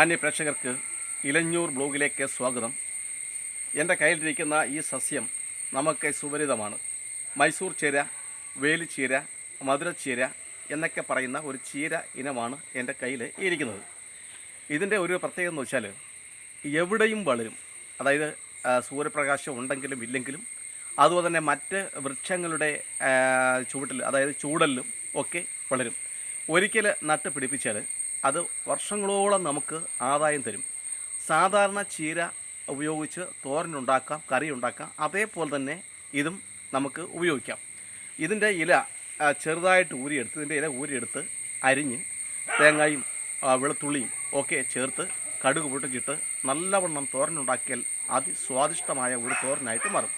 മാന്യ പ്രേക്ഷകർക്ക് ഇലഞ്ഞൂർ ബ്ലോഗിലേക്ക് സ്വാഗതം. എന്റെ കയ്യിലിരിക്കുന്ന ഈ സസ്യം നമുക്ക് സുപരിതമാണ്. മൈസൂർ ചീര വേലിച്ചീര മധുരച്ചീര എന്നൊക്കെ പറയുന്ന ഒരു ചീര ഇനമാണ് എന്റെ കയ്യിൽ ഇരിക്കുന്നത്. ഇതിന്റെ ഒരു പ്രത്യേകത എന്ന് വെച്ചാൽ എവിടെയും വളരും. അതായത് സൂര്യപ്രകാശം ഉണ്ടെങ്കിലും ഇല്ലെങ്കിലും അതുപോലെ തന്നെ മറ്റ് വൃക്ഷങ്ങളുടെ ചുവട്ടിൽ അതായത് ചൂടലിലും ഒക്കെ വളരും. ഒരിക്കൽ നട്ട് പിടിപ്പിച്ചാൽ അത് വർഷങ്ങളോളം നമുക്ക് ആദായം തരും. സാധാരണ ചീര ഉപയോഗിച്ച് തോരനുണ്ടാക്കാം കറി ഉണ്ടാക്കാം അതേപോലെ തന്നെ ഇതും നമുക്ക് ഉപയോഗിക്കാം. ഇതിന്റെ ഇല ചെറുതായിട്ട് ഊരിയെടുത്ത് ഇതിന്റെ ഇല ഊരിയെടുത്ത് അരിഞ്ഞ് തേങ്ങയും വെളുത്തുള്ളിയും ഒക്കെ ചേർത്ത് കടുക് പൊട്ടിച്ചിട്ട് നല്ലവണ്ണം തോരനുണ്ടാക്കിയാൽ അതിസ്വാദിഷ്ടമായ ഒരു തോരനായിട്ട് മാറും.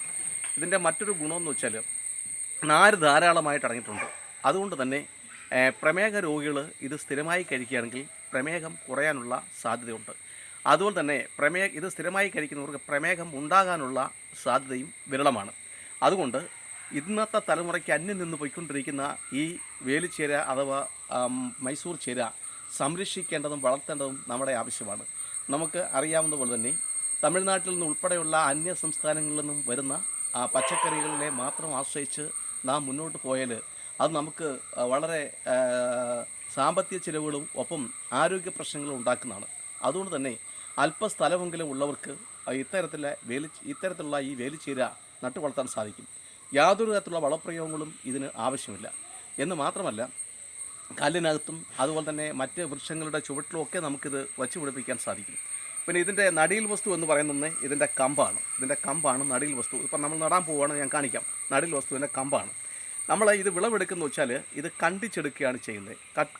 ഇതിന്റെ മറ്റൊരു ഗുണമെന്ന് വെച്ചാൽ നാര് ധാരാളമായിട്ട് അടങ്ങിയിട്ടുണ്ട് അതുകൊണ്ട് തന്നെ പ്രമേഹ രോഗികൾ ഇത് സ്ഥിരമായി കഴിക്കുകയാണെങ്കിൽ പ്രമേഹം കുറയാനുള്ള സാധ്യതയുണ്ട്. അതുപോലെ തന്നെ പ്രമേഹ ഇത് സ്ഥിരമായി കഴിക്കുന്നവർക്ക് പ്രമേഹം ഉണ്ടാകാനുള്ള സാധ്യതയും വിരളമാണ്. അതുകൊണ്ട് ഇന്നത്തെ തലമുറയ്ക്ക് അന്യം നിന്ന് പോയിക്കൊണ്ടിരിക്കുന്ന ഈ വേലിച്ചേര അഥവാ മൈസൂർ ചേര സംരക്ഷിക്കേണ്ടതും വളർത്തേണ്ടതും നമ്മുടെ ആവശ്യമാണ്. നമുക്ക് അറിയാവുന്ന പോലെ തന്നെ തമിഴ്നാട്ടിൽ നിന്ന് ഉൾപ്പെടെയുള്ള അന്യ സംസ്ഥാനങ്ങളിൽ നിന്നും വരുന്ന ആ പച്ചക്കറികളെ മാത്രം ആശ്രയിച്ച് നാം മുന്നോട്ട് പോയാൽ അത് നമുക്ക് വളരെ സാമ്പത്തിക ചിലവുകളും ഒപ്പം ആരോഗ്യ പ്രശ്നങ്ങളും ഉണ്ടാക്കുന്നതാണ്. അതുകൊണ്ട് തന്നെ അല്പ സ്ഥലമെങ്കിലും ഉള്ളവർക്ക് ഇത്തരത്തിലെ വേലി ഇത്തരത്തിലുള്ള ഈ വേലിച്ചീര നട്ടു വളർത്താൻ സാധിക്കും. യാതൊരു തരത്തിലുള്ള വളപ്രയോഗങ്ങളും ഇതിന് ആവശ്യമില്ല. എന്ന് മാത്രമല്ല കല്ലിനകത്തും അതുപോലെ തന്നെ മറ്റ് വൃക്ഷങ്ങളുടെ ചുവട്ടിലുമൊക്കെ നമുക്കിത് വച്ച് പിടിപ്പിക്കാൻ സാധിക്കും. പിന്നെ ഇതിന്റെ നടിയിൽ വസ്തു എന്ന് പറയുന്നത് ഇതിന്റെ കമ്പാണ്. ഇതിന്റെ കമ്പാണ് നടിയിൽ വസ്തു. ഇപ്പം നമ്മൾ നടാൻ പോവുകയാണ് ഞാൻ കാണിക്കാം. നടിയിൽ വസ്തുവിന്റെ കമ്പാണ്. നമ്മൾ ഇത് വിളവെടുക്കുന്ന വെച്ചാൽ ഇത് കണ്ടിച്ചെടുക്കുകയാണ് ചെയ്യുന്നത്.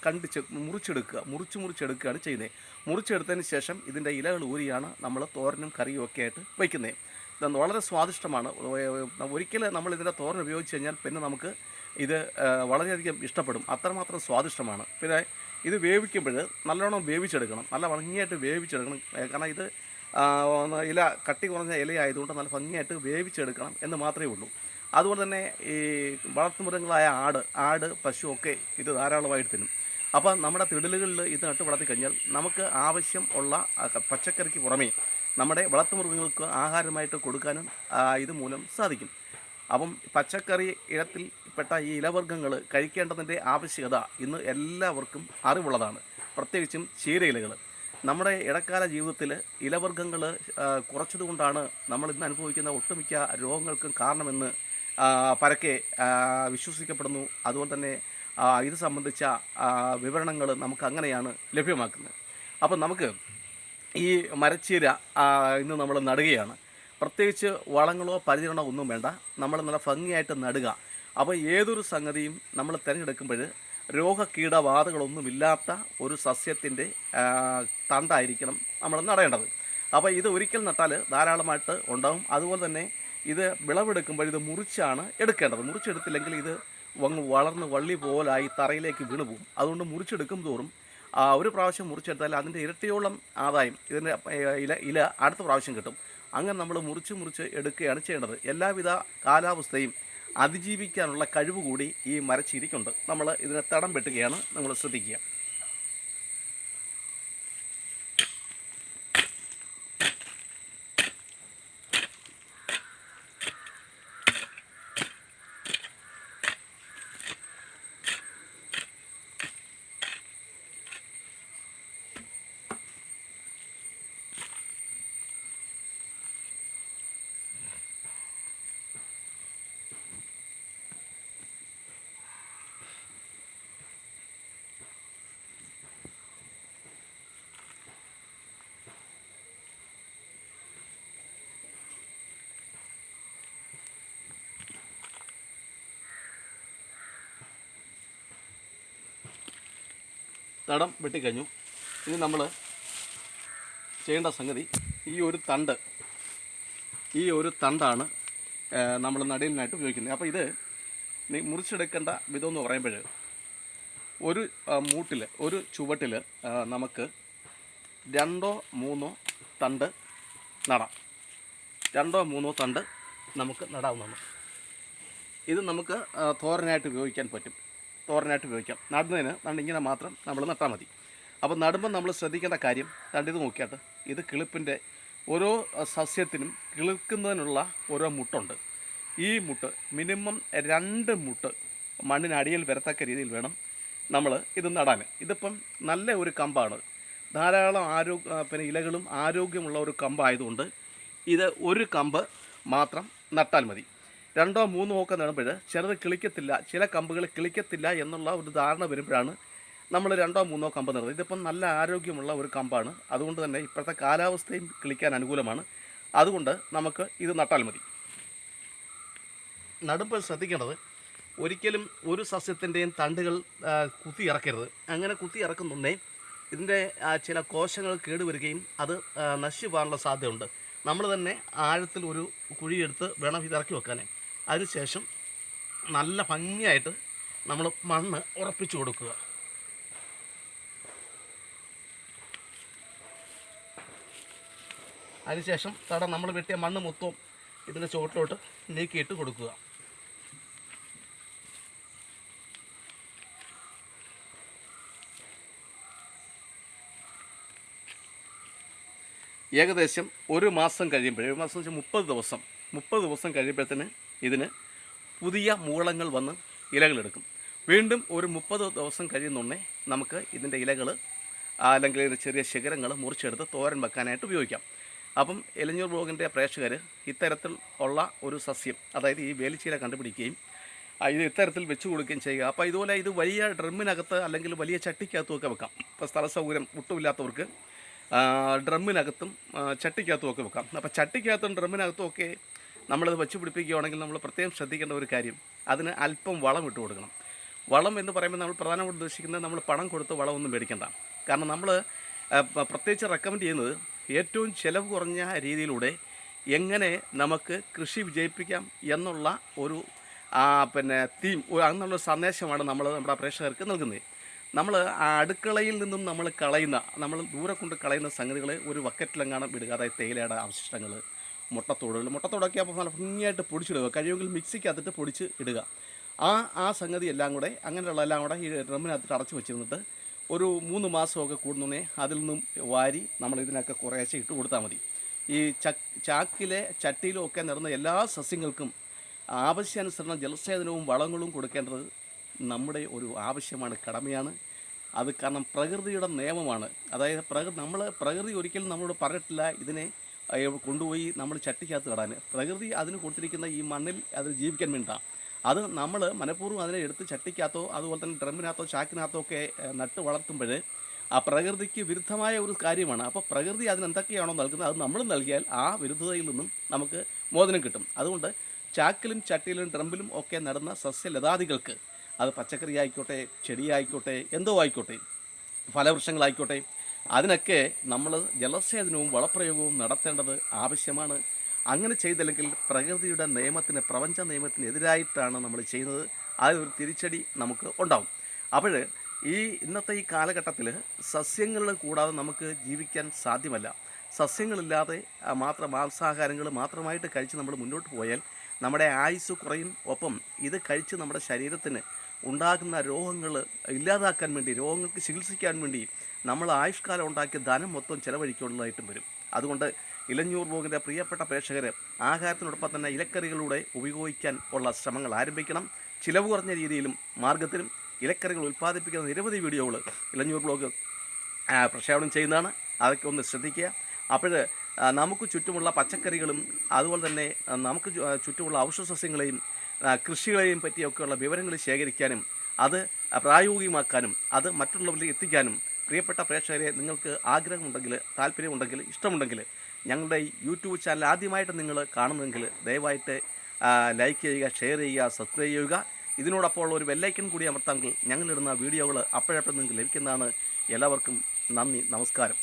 കണ്ടിച്ച് മുറിച്ചെടുക്കുക മുറിച്ച് മുറിച്ചെടുക്കുകയാണ് ചെയ്യുന്നത്. മുറിച്ചെടുത്തതിന് ശേഷം ഇതിന്റെ ഇലകൾ ഊരിയാണ് നമ്മൾ തോരനും കറിയും ഒക്കെ ആയിട്ട് വയ്ക്കുന്നത് ഇത് വളരെ സ്വാദിഷ്ടമാണ്. ഒരിക്കൽ നമ്മൾ ഇതിന്റെ തോരൻ ഉപയോഗിച്ച് കഴിഞ്ഞാൽ പിന്നെ നമുക്ക് ഇത് വളരെയധികം ഇഷ്ടപ്പെടും. അത്രമാത്രം സ്വാദിഷ്ടമാണ്. പിന്നെ ഇത് വേവിക്കുമ്പോൾ നല്ലോണം വേവിച്ചെടുക്കണം. നല്ല ഭംഗിയായിട്ട് വേവിച്ചെടുക്കണം. കാരണം ഇത് ഇല കട്ടി കുറഞ്ഞ ഇലയായതുകൊണ്ട് നല്ല ഭംഗിയായിട്ട് വേവിച്ചെടുക്കണം എന്ന് മാത്രമേ ഉള്ളൂ. അതുപോലെ തന്നെ ഈ വളർത്തുമൃഗങ്ങളായ ആട് ആട് പശു ഒക്കെ ഇത് ധാരാളമായിട്ട് തിന്നും. അപ്പോൾ നമ്മുടെ തിടലുകളിൽ ഇത് നട്ട് വളർത്തി കഴിഞ്ഞാൽ നമുക്ക് ആവശ്യം ഉള്ള പച്ചക്കറിക്ക് പുറമേ നമ്മുടെ വളർത്തുമൃഗങ്ങൾക്ക് ആഹാരമായിട്ട് കൊടുക്കാനും ഇതുമൂലം ഇത് മൂലം സാധിക്കും. അപ്പം പച്ചക്കറി ഇനത്തിൽ പെട്ട ഈ ഇലവർഗങ്ങൾ കഴിക്കേണ്ടതിന്റെ ആവശ്യകത ഇന്ന് എല്ലാവർക്കും അറിവുള്ളതാണ്. പ്രത്യേകിച്ചും ചീരയിലകൾ നമ്മുടെ ഇടക്കാല ജീവിതത്തിൽ ഇലവർഗങ്ങൾ കുറച്ചതുകൊണ്ടാണ് നമ്മൾ ഇന്ന് അനുഭവിക്കുന്ന ഒട്ടുമിക്ക രോഗങ്ങൾക്കും കാരണമെന്ന് പരക്കെ വിശ്വസിക്കപ്പെടുന്നു. അതുകൊണ്ട് തന്നെ ഇത് സംബന്ധിച്ച വിവരണങ്ങൾ നമുക്ക് അങ്ങനെയാണ് ലഭ്യമാക്കുന്നത്. അപ്പം നമുക്ക് ഈ മരച്ചീര ഇന്ന് നമ്മൾ നടുകയാണ്. പ്രത്യേകിച്ച് വളങ്ങളോ പരിചരണമോ ഒന്നും വേണ്ട. നമ്മൾ നല്ല ഭംഗിയായിട്ട് നടുക. അപ്പോൾ ഏതൊരു സംഗതിയും നമ്മൾ തിരഞ്ഞെടുക്കുമ്പോൾ രോഗകീടബാധകളൊന്നുമില്ലാത്ത ഒരു സസ്യത്തിന്റെ തണ്ടായിരിക്കണം നമ്മൾ നടേണ്ടത്. അപ്പോൾ ഇത് ഒരിക്കൽ നട്ടാൽ ധാരാളമായിട്ട് ഉണ്ടാവും. അതുപോലെ തന്നെ ഇത് വിളവെടുക്കുമ്പോൾ ഇത് മുറിച്ചാണ് എടുക്കേണ്ടത്. മുറിച്ചെടുത്തില്ലെങ്കിൽ ഇത് വളർന്ന് വള്ളി പോലായി തറയിലേക്ക് വീണു പോകും. അതുകൊണ്ട് മുറിച്ചെടുക്കും തോറും ഒരു പ്രാവശ്യം മുറിച്ചെടുത്താൽ അതിന്റെ ഇരട്ടിയോളം ആദായം ഇതിന്റെ ഇല ഇല അടുത്ത പ്രാവശ്യം കിട്ടും. അങ്ങനെ നമ്മൾ മുറിച്ച് മുറിച്ച് എടുക്കുകയാണ് ചെയ്യേണ്ടത്. എല്ലാവിധ കാലാവസ്ഥയും അതിജീവിക്കാനുള്ള കഴിവ് കൂടി ഈ മരച്ചീരിക്കുണ്ട്. നമ്മൾ ഇതിനെ തടം വെട്ടുകയാണ്. നമ്മൾ ശ്രദ്ധിക്കുക. തടം വെട്ടിക്കഴിഞ്ഞു. ഇനി നമ്മൾ ചെയ്യേണ്ട സംഗതി ഈ ഒരു തണ്ട് ഈ ഒരു തണ്ടാണ് നമ്മൾ നടീലിനായിട്ട് ഉപയോഗിക്കുന്നത്. അപ്പോൾ ഇത് നീ മുറിച്ചെടുക്കേണ്ട വിധം എന്ന് പറയുമ്പോൾ ഒരു മൂട്ടിൽ ഒരു ചുവട്ടിൽ നമുക്ക് രണ്ടോ മൂന്നോ തണ്ട് നടാം. രണ്ടോ മൂന്നോ തണ്ട് നമുക്ക് നടാവുന്നതാണ്. ഇത് നമുക്ക് തോരനായിട്ട് ഉപയോഗിക്കാൻ പറ്റും. തോരനായിട്ട് ഉപയോഗിക്കാം. നടുന്നതിന് ഇങ്ങനെ മാത്രം നമ്മൾ നട്ടാൽ മതി. അപ്പോൾ നടുമ്പോൾ നമ്മൾ ശ്രദ്ധിക്കേണ്ട കാര്യം കണ്ടിത് നോക്കിയാട്ട്. ഇത് കിളിപ്പിന്റെ ഓരോ സസ്യത്തിനും കിളിക്കുന്നതിനുള്ള ഓരോ മുട്ടുണ്ട്. ഈ മുട്ട് മിനിമം രണ്ട് മുട്ട് മണ്ണിനടിയിൽ വരത്തക്ക രീതിയിൽ വേണം നമ്മൾ ഇത് നടാൻ ഇതിപ്പം നല്ല ഒരു കമ്പാണ്. ധാരാളം ആരോഗ്യ പിന്നെ ഇലകളും ആരോഗ്യമുള്ള ഒരു കമ്പായതുകൊണ്ട് ഇത് ഒരു കമ്പ് മാത്രം നട്ടാൽ മതി. രണ്ടോ മൂന്നോ ഒക്കെ നടുമ്പോൾ ചിലത് കിളിക്കത്തില്ല ചില കമ്പുകൾ കിളിക്കത്തില്ല എന്നുള്ള ഒരു ധാരണ വരുമ്പോഴാണ് നമ്മൾ രണ്ടോ മൂന്നോ കമ്പ് നടുന്നത്. ഇതിപ്പം നല്ല ആരോഗ്യമുള്ള ഒരു കമ്പാണ്. അതുകൊണ്ട് തന്നെ ഇപ്പോഴത്തെ കാലാവസ്ഥയും കിളിക്കാൻ അനുകൂലമാണ്. അതുകൊണ്ട് നമുക്ക് ഇത് നട്ടാൽ മതി. നടുമ്പോൾ ശ്രദ്ധിക്കേണ്ടത് ഒരിക്കലും ഒരു സസ്യത്തിന്റെയും തണ്ടുകൾ കുത്തി ഇറക്കരുത്. അങ്ങനെ കുത്തി ഇറക്കുന്നുണ്ടേ ഇതിന്റെ ചില കോശങ്ങൾ കേടുവരികയും അത് നശിച്ചു പോകാനുള്ള സാധ്യതയുണ്ട്. നമ്മൾ തന്നെ ആഴത്തിൽ ഒരു കുഴിയെടുത്ത് വേണം ഇത് ഇറക്കി വെക്കാൻ അതിനുശേഷം നല്ല ഭംഗിയായിട്ട് നമ്മൾ മണ്ണ് ഉറപ്പിച്ചു കൊടുക്കുക. അതിനുശേഷം തട നമ്മൾ വെട്ടിയ മണ്ണ് മൊത്തവും ഇതിന്റെ ചുവട്ടിലോട്ട് നീക്കിയിട്ട് കൊടുക്കുക. ഏകദേശം ഒരു മാസം കഴിയുമ്പോൾ ഒരു മാസം വെച്ചാൽ മുപ്പത് ദിവസം മുപ്പത് ദിവസം കഴിയുമ്പോഴത്തേന് ഇതിന് പുതിയ മൂളങ്ങൾ വന്ന് ഇലകളെടുക്കും വീണ്ടും ഒരു മുപ്പത് ദിവസം കഴിയുന്നുണ്ടേ നമുക്ക് ഇതിന്റെ ഇലകൾ അല്ലെങ്കിൽ ഇതിന്റെ ചെറിയ ശിഖരങ്ങൾ മുറിച്ചെടുത്ത് തോരൻ വെക്കാനായിട്ട് ഉപയോഗിക്കാം. അപ്പം എലഞ്ഞൂർ ബ്ലോഗിന്റെ പ്രേക്ഷകർ ഇത്തരത്തിൽ ഉള്ള ഒരു സസ്യം അതായത് ഈ വേലിച്ചീല കണ്ടുപിടിക്കുകയും ഇത് ഇത്തരത്തിൽ വെച്ചു കൊടുക്കുകയും ചെയ്യുക. അപ്പോൾ ഇതുപോലെ ഇത് വലിയ ഡ്രമ്മിനകത്ത് അല്ലെങ്കിൽ വലിയ ചട്ടിക്കകത്തും ഒക്കെ വെക്കാം. ഇപ്പോൾ സ്ഥല സൗകര്യം ഒട്ടുമില്ലാത്തവർക്ക് ഡ്രമ്മിനകത്തും ചട്ടിക്കകത്തും ഒക്കെ വെക്കാം. അപ്പോൾ ചട്ടിക്കകത്തും ഡ്രമ്മിനകത്തും ഒക്കെ നമ്മളിത് വെച്ച് പിടിപ്പിക്കുകയാണെങ്കിൽ നമ്മൾ പ്രത്യേകം ശ്രദ്ധിക്കേണ്ട ഒരു കാര്യം അതിന് അല്പം വളം ഇട്ട് കൊടുക്കണം. വളം എന്ന് പറയുമ്പോൾ നമ്മൾ പ്രധാനമായിട്ട് ഉദ്ദേശിക്കുന്നത് നമ്മൾ പണം കൊടുത്ത് വളമൊന്നും മേടിക്കേണ്ട. കാരണം നമ്മൾ പ്രത്യേകിച്ച് റെക്കമെൻഡ് ചെയ്യുന്നത് ഏറ്റവും ചിലവ് കുറഞ്ഞ രീതിയിലൂടെ എങ്ങനെ നമുക്ക് കൃഷി വിജയിപ്പിക്കാം എന്നുള്ള ഒരു പിന്നെ തീം അങ്ങനെയുള്ള സന്ദേശമാണ് നമ്മൾ നമ്മുടെ പ്രേക്ഷകർക്ക് നൽകുന്നത്. നമ്മൾ അടുക്കളയിൽ നിന്നും നമ്മൾ കളയുന്ന നമ്മൾ ദൂരെ കൊണ്ട് കളയുന്ന സംഗതികൾ ഒരു ബക്കറ്റിലെങ്ങാനും ഇടുക അതായത് തേയിലയുടെ അവശിഷ്ടങ്ങൾ മുട്ടത്തോടുകൾ മുട്ടത്തോടൊക്കെ അപ്പോൾ നല്ല ഭംഗിയായിട്ട് പൊടിച്ചിടുക. കഴിയുമെങ്കിൽ മിക്സിക്കകത്തിട്ട് പൊടിച്ച് ഇടുക. ആ ആ സംഗതി എല്ലാം കൂടെ അങ്ങനെയുള്ള എല്ലാം കൂടെ ഈ ഡ്രമ്മിനകത്തിട്ട് അടച്ചു വെച്ചിരുന്നിട്ട് ഒരു മൂന്ന് മാസമൊക്കെ കൂടുന്നേ അതിൽ നിന്നും വാരി നമ്മൾ ഇതിനൊക്കെ കുറേശ്ശെ ഇട്ട് കൊടുത്താൽ മതി. ഈ ചക്ക് ചാക്കിലെ ചട്ടിയിലും ഒക്കെ നിറഞ്ഞ എല്ലാ സസ്യങ്ങൾക്കും ആവശ്യാനുസരണം ജലസേചനവും വളങ്ങളും കൊടുക്കേണ്ടത് നമ്മുടെ ഒരു ആവശ്യമാണ് കടമയാണ്. അത് കാരണം പ്രകൃതിയുടെ നിയമമാണ്. അതായത് പ്രകൃതി നമ്മൾ പ്രകൃതി ഒരിക്കലും നമ്മളോട് പറഞ്ഞിട്ടില്ല ഇതിനെ കൊണ്ടുപോയി നമ്മൾ ചട്ടിക്കകത്ത് ഇടാൻ പ്രകൃതി അതിന് കൊടുത്തിരിക്കുന്ന ഈ മണ്ണിൽ അത് ജീവിക്കാൻ വേണ്ടിയിട്ടാണ് അത് നമ്മൾ മനഃപൂർവം അതിനെ എടുത്ത് ചട്ടിക്കകത്തോ അതുപോലെ തന്നെ ഡ്രമ്മിനകത്തോ ചാക്കിനകത്തോ ഒക്കെ നട്ട് വളർത്തുമ്പോൾ ആ പ്രകൃതിക്ക് വിരുദ്ധമായ ഒരു കാര്യമാണ്. അപ്പോൾ പ്രകൃതി അതിന് എന്തൊക്കെയാണോ നൽകുന്നത് അത് നമ്മൾ നൽകിയാൽ ആ വിരുദ്ധതയിൽ നിന്നും നമുക്ക് മോചനം കിട്ടും. അതുകൊണ്ട് ചാക്കിലും ചട്ടിയിലും ഡ്രമ്പിലും ഒക്കെ നടന്ന സസ്യലതാദികൾക്ക് അത് പച്ചക്കറി ആയിക്കോട്ടെ ചെടിയായിക്കോട്ടെ എന്തോ ആയിക്കോട്ടെ ഫലവൃക്ഷങ്ങളായിക്കോട്ടെ അതിനൊക്കെ നമ്മൾ ജലസേചനവും വളപ്രയോഗവും നടത്തേണ്ടത് ആവശ്യമാണ്. അങ്ങനെ ചെയ്തില്ലെങ്കിൽ പ്രകൃതിയുടെ നിയമത്തിന് പ്രപഞ്ച നിയമത്തിനെതിരായിട്ടാണ് നമ്മൾ ചെയ്യുന്നത്. ആ ഒരു തിരിച്ചടി നമുക്ക് ഉണ്ടാവും. അപ്പോൾ ഈ ഇന്നത്തെ ഈ കാലഘട്ടത്തിൽ സസ്യങ്ങൾ കൂടാതെ നമുക്ക് ജീവിക്കാൻ സാധ്യമല്ല. സസ്യങ്ങളില്ലാതെ മാത്രം മാംസാഹാരങ്ങൾ മാത്രമായിട്ട് കഴിച്ച് നമ്മൾ മുന്നോട്ട് പോയാൽ നമ്മുടെ ആയുസ് കുറയും. ഒപ്പം ഇത് കഴിച്ച് നമ്മുടെ ശരീരത്തിന് ഉണ്ടാകുന്ന രോഗങ്ങൾ ഇല്ലാതാക്കാൻ വേണ്ടി രോഗങ്ങൾക്ക് ചികിത്സിക്കാൻ വേണ്ടി നമ്മൾ ആയുഷ്കാലം ഉണ്ടാക്കിയ ധനം മൊത്തം ചിലവഴിക്കേണ്ടതായിട്ടും വരും. അതുകൊണ്ട് ഇലഞ്ഞൂർ ബോഗിന്റെ പ്രിയപ്പെട്ട പ്രേക്ഷകർ ആഹാരത്തിനോടൊപ്പം തന്നെ ഇലക്കറികളുടെ ഉപയോഗിക്കാൻ ഉള്ള ശ്രമങ്ങൾ ആരംഭിക്കണം. ചിലവ് കുറഞ്ഞ രീതിയിലും മാർഗത്തിലും ഇലക്കറികൾ ഉൽപ്പാദിപ്പിക്കുന്ന നിരവധി വീഡിയോകൾ ഇലഞ്ഞൂർ ബ്ലോഗ് പ്രക്ഷേപണം ചെയ്യുന്നതാണ്. അതൊക്കെ ഒന്ന് ശ്രദ്ധിക്കുക. അപ്പോൾ നമുക്ക് ചുറ്റുമുള്ള പച്ചക്കറികളും അതുപോലെ തന്നെ നമുക്ക് ചുറ്റുമുള്ള ഔഷധസസ്യങ്ങളെയും കൃഷികളെയും പറ്റിയൊക്കെയുള്ള വിവരങ്ങൾ ശേഖരിക്കാനും അത് പ്രായോഗികമാക്കാനും അത് മറ്റുള്ളവരിൽ എത്തിക്കാനും പ്രിയപ്പെട്ട പ്രേക്ഷകരെ നിങ്ങൾക്ക് ആഗ്രഹമുണ്ടെങ്കിൽ താല്പര്യമുണ്ടെങ്കിൽ ഇഷ്ടമുണ്ടെങ്കിൽ ഞങ്ങളുടെ യൂട്യൂബ് ചാനൽ ആദ്യമായിട്ട് നിങ്ങൾ കാണുന്നെങ്കിൽ ദയവായിട്ട് ലൈക്ക് ചെയ്യുക ഷെയർ ചെയ്യുക സബ്സ്ക്രൈബ് ചെയ്യുക. ഇതിനോടൊപ്പം ഒരു ബെല്ലൈക്കൺ കൂടി അമർത്താമെങ്കിൽ ഞങ്ങളിടുന്ന വീഡിയോകൾ അപ്പോഴപ്പോഴും നിങ്ങൾക്ക് ലഭിക്കുന്നതാണ്. എല്ലാവർക്കും നന്ദി നമസ്കാരം.